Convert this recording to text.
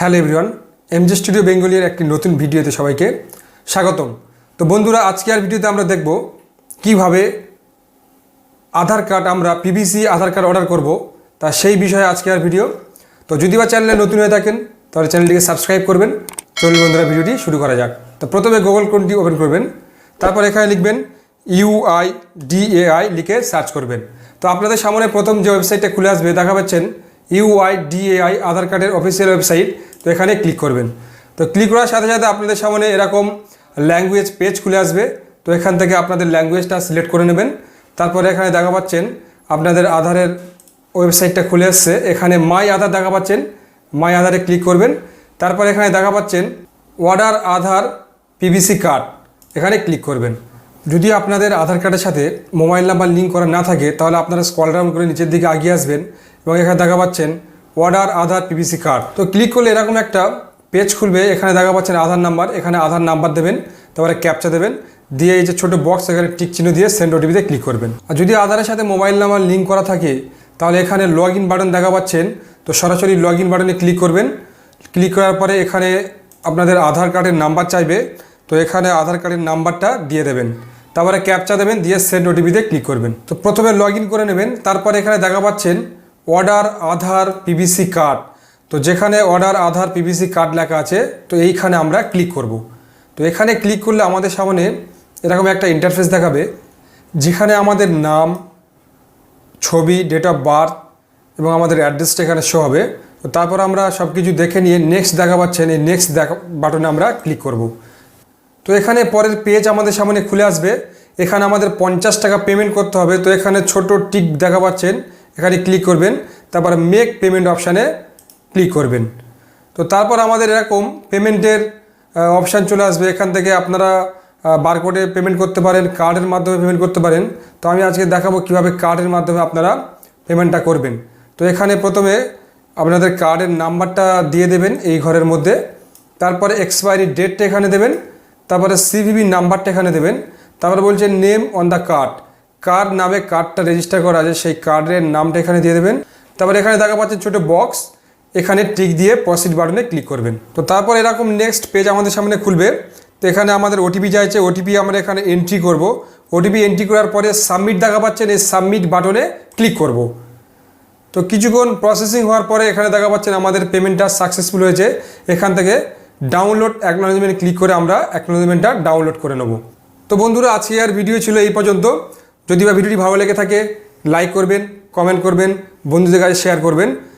Hello everyone, MG studio বেঙ্গলির একটি নতুন ভিডিওতে সবাইকে স্বাগতম। তো বন্ধুরা, আজকে আর ভিডিওতে আমরা দেখব কীভাবে আধার কার্ড আমরা পিভিসি আধার কার্ড অর্ডার করব, তা সেই বিষয়ে আজকে আর ভিডিও। তো যদি বা চ্যানেলে নতুন হয়ে থাকেন, তাহলে চ্যানেলটিকে সাবস্ক্রাইব করবেন। চলুন বন্ধুরা, ভিডিওটি শুরু করা যাক। তো প্রথমে গুগল কোনটি ওপেন করবেন, তারপর এখানে লিখবেন ইউআই ডিএআই লিখে সার্চ করবেন। তো আপনাদের সামনে প্রথম যে ওয়েবসাইটটা খুলে আসবে, দেখা পাচ্ছেন ইউআই ডিএআই আধার কার্ডের অফিসিয়াল ওয়েবসাইট। তো এখানে ক্লিক করবেন। তো ক্লিক করার সাথে সাথে আপনাদের সামনে এরকম ল্যাঙ্গুয়েজ পেজ খুলে আসবে। তো এখান থেকে আপনাদের ল্যাঙ্গুয়েজটা সিলেক্ট করে নেবেন। তারপরে এখানে দেখা পাচ্ছেন আপনাদের আধারের ওয়েবসাইটটা খুলে এসছে এখানে মাই আধার দেখা পাচ্ছেন। মাই আধারে ক্লিক করবেন। তারপর এখানে দেখা পাচ্ছেন অর্ডার আধার পিভিসি কার্ড এখানে ক্লিক করবেন। যদি আপনাদের আধার কার্ডের সাথে মোবাইল নাম্বার লিঙ্ক করা না থাকে, তাহলে আপনারা স্কল ডাউন করে নিচের দিকে আগিয়ে আসবেন এবং এখানে দেখা পাচ্ছেন অর্ডার আধার পিভিসি কার্ড তো ক্লিক করলে এরকম একটা পেজ খুলবে, এখানে দেখা পাচ্ছেন আধার নাম্বার এখানে আধার নাম্বার দেবেন, তারপরে ক্যাপচা দেবেন, দিয়ে এই যে ছোটো বক্স এখানে টিক চিহ্ন দিয়ে সেন্ড ওটিপিতে ক্লিক করবেন। আর যদি আধারের সাথে মোবাইল নাম্বার লিঙ্ক করা থাকে, তাহলে এখানে লগ ইন বাটন দেখা পাচ্ছেন, তো সরাসরি লগ ইন বাটনে ক্লিক করবেন। ক্লিক করার পরে এখানে আপনাদের আধার কার্ডের নাম্বার চাইবে, তো এখানে আধার কার্ডের নাম্বারটা দিয়ে দেবেন। তারপরে ক্যাপচা দেবেন, দিয়ে সেন্ড ওটিপিতে ক্লিক করবেন। তো প্রথমে লগ করে নেবেন, তারপরে এখানে দেখা পাচ্ছেন অর্ডার আধার পিভিসি কার্ড তো যেখানে অর্ডার আধার পিভিসি কার্ড লেখা আছে, তো এইখানে আমরা ক্লিক করব। তো এখানে ক্লিক করলে আমাদের সামনে এরকম একটা ইন্টারফেস দেখাবে, যেখানে আমাদের নাম, ছবি ডেট অফ বার্থ এবং আমাদের অ্যাড্রেসটা এখানে শো হবে। তো তারপর আমরা সব কিছু দেখে নিয়ে নেক্সট দেখা পাচ্ছেন এই নেক্সট দেখা বাটনে আমরা ক্লিক করব। তো এখানে পরের পেজ আমাদের সামনে খুলে আসবে। এখানে আমাদের পঞ্চাশ টাকা পেমেন্ট করতে হবে। তো এখানে ছোট টিক দেখা পাচ্ছেন এখানে ক্লিক করবেন, তারপরে মেক পেমেন্ট অপশানে ক্লিক করবেন। তো তারপর আমাদের এরকম পেমেন্টের অপশান চলে আসবে। এখান থেকে আপনারা বারকোডে পেমেন্ট করতে পারেন কার্ডের মাধ্যমে পেমেন্ট করতে পারেন। তো আমি আজকে দেখাবো কীভাবে কার্ডের মাধ্যমে আপনারা পেমেন্টটা করবেন। তো এখানে প্রথমে আপনাদের কার্ডের নাম্বারটা দিয়ে দেবেন এই ঘরের মধ্যে। তারপরে এক্সপায়ারি ডেটটা এখানে দেবেন। তারপরে সিভিভি নাম্বারটা এখানে দেবেন। তারপরে বলছে নেম অন দ্য কার্ড কার নামে কার্ডটা রেজিস্টার করা আছে, সেই কার্ডের নামটা এখানে দিয়ে দেবেন। তারপরে এখানে দেখা পাচ্ছেন ছোটো বক্স এখানে টিক দিয়ে প্রসিড বাটনে ক্লিক করবেন। তো তারপর এরকম নেক্সট পেজ আমাদের সামনে খুলবে। তো এখানে আমাদের ওটিপি চাইছে ওটিপি আমরা এখানে এন্ট্রি করব। ওটিপি এন্ট্রি করার পরে সাবমিট দেখা পাচ্ছেন এই সাবমিট বাটনে ক্লিক করব। তো কিছুক্ষণ প্রসেসিং হওয়ার পরে এখানে দেখা পাচ্ছেন আমাদের পেমেন্টটা সাকসেসফুল হয়েছে। এখান থেকে ডাউনলোড অ্যাকনোলজমেন্ট ক্লিক করে আমরা অ্যাকনোলজমেন্টটা ডাউনলোড করে নেব। তো বন্ধুরা, আজকে আর ভিডিও ছিল এই পর্যন্ত। যদি বা ভিডিওটি ভালো লেগে থাকে লাইক করবেন কমেন্ট করবেন বন্ধুদের কাছে শেয়ার করবেন।